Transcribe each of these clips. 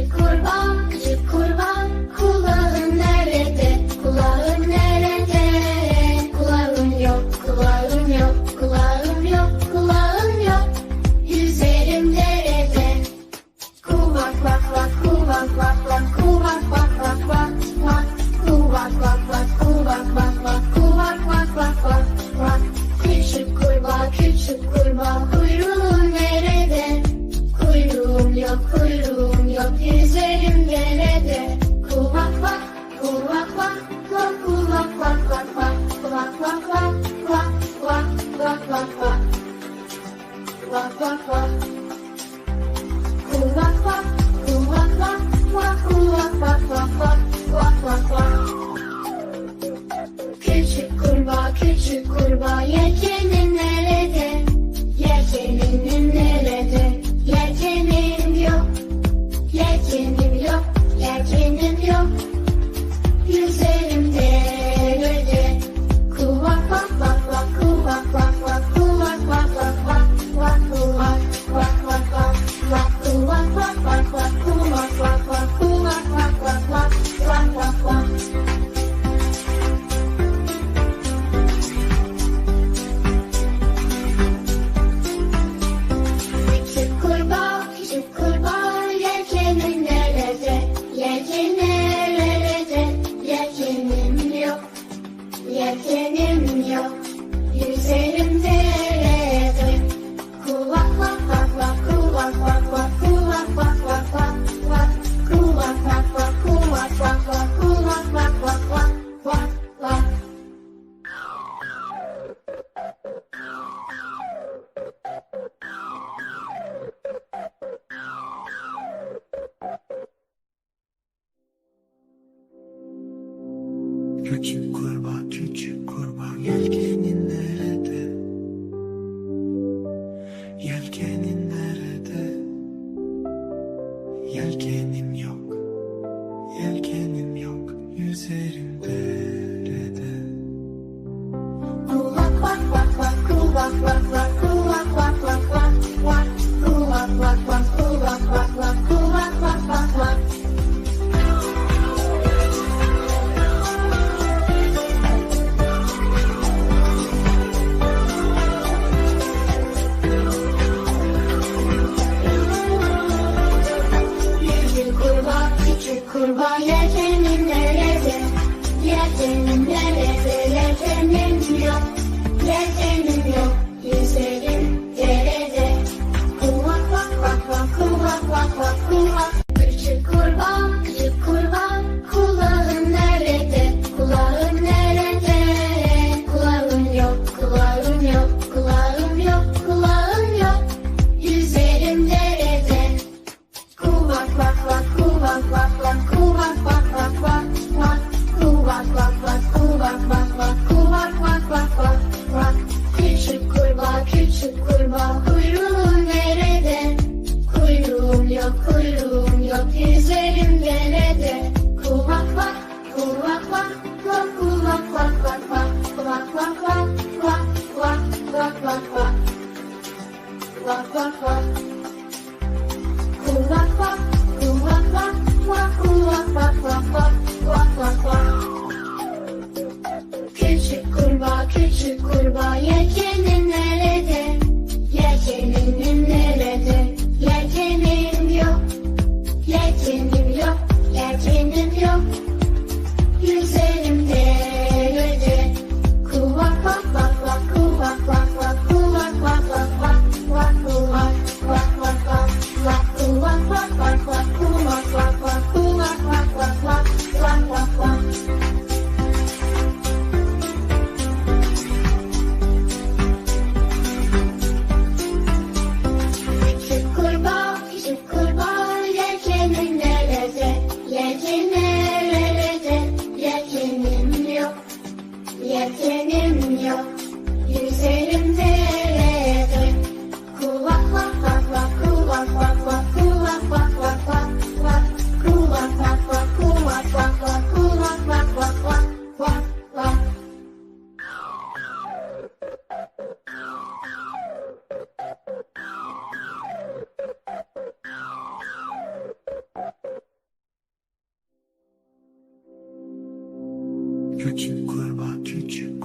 Küçük kurban, küçük kurban, nerede? Kulağın nerede? Kulağın yok, kulağın yok, kulağın yok, kulağın yok. Yüzerim nerede? Kuvak vak vak, kuvak vak vak, kuvak vak vak vak. Kuvak vak vak, kuvak vak vak, kuvak vak vak vak. Küçük kurbağa, küçük kurbağa. Küçük kurbağaya gel. Küçük kurbağa, küçük kurbağa, yelkenini Kurban yerkenin neresi? Yerkenin neresi? Yerkenin yok. Yerkenin yok. küçük kurbağa küçük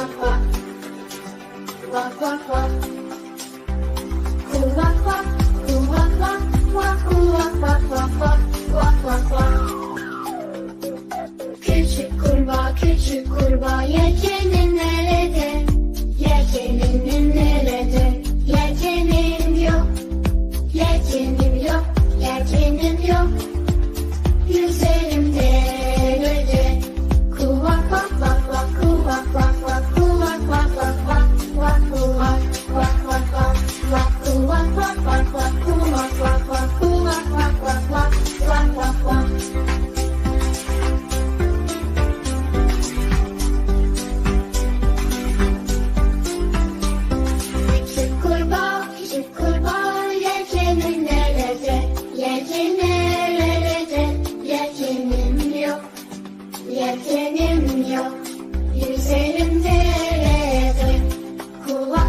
Kulak bak. Küçük kurbağa küçük kurbağa yelkenin nerede? Yelkenin nerede?